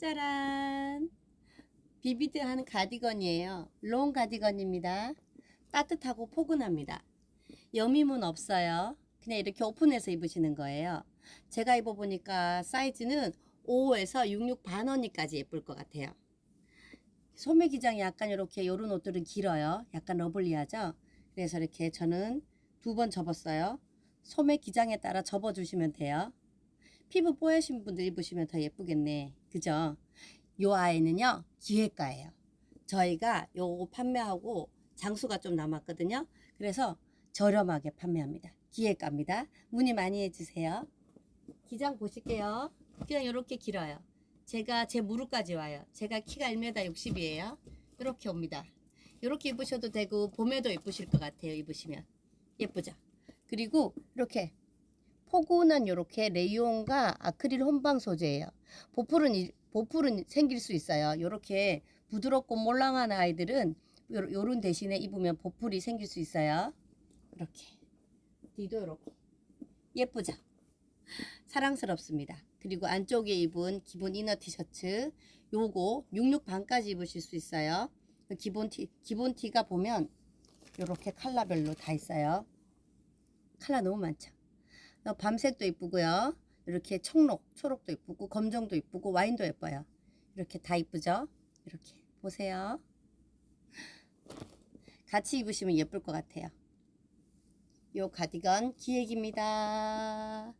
짜란! 비비드한 가디건이에요. 롱 가디건입니다. 따뜻하고 포근합니다. 여밈은 없어요. 그냥 이렇게 오픈해서 입으시는 거예요. 제가 입어보니까 사이즈는 5에서 66 반원이까지 예쁠 것 같아요. 소매 기장이 약간 이렇게 요런 옷들은 길어요. 약간 러블리하죠? 그래서 이렇게 저는 두 번 접었어요. 소매 기장에 따라 접어주시면 돼요. 피부 뽀얗신 분들 입으시면 더 예쁘겠네. 그죠? 요 아이는요, 기획가예요. 저희가 요거 판매하고 장수가 좀 남았거든요. 그래서 저렴하게 판매합니다. 기획가입니다. 문의 많이 해주세요. 기장 보실게요. 그냥 이렇게 길어요. 제가 제 무릎까지 와요. 제가 키가 1m 60이에요. 이렇게 옵니다. 이렇게 입으셔도 되고 봄에도 예쁘실 것 같아요. 입으시면 예쁘죠. 그리고 이렇게 포근한 요렇게 레이온과 아크릴 혼방 소재예요. 보풀은 이- 보풀은 생길 수 있어요. 요렇게 부드럽고 몰랑한 아이들은 요- 요런 대신에 입으면 보풀이 생길 수 있어요. 이렇게 뒤도 이렇게 예쁘죠. 사랑스럽습니다. 그리고 안쪽에 입은 기본 이너 티셔츠 요거 66 반까지 입으실 수 있어요. 기본 티 기본 티가 보면 요렇게 컬러별로 다 있어요. 컬러 너무 많죠. 어, 밤색도 이쁘고요. 이렇게 청록, 초록도 이쁘고 검정도 이쁘고 와인도 예뻐요. 이렇게 다 이쁘죠? 이렇게 보세요. 같이 입으시면 예쁠 것 같아요. 요 가디건 기획입니다.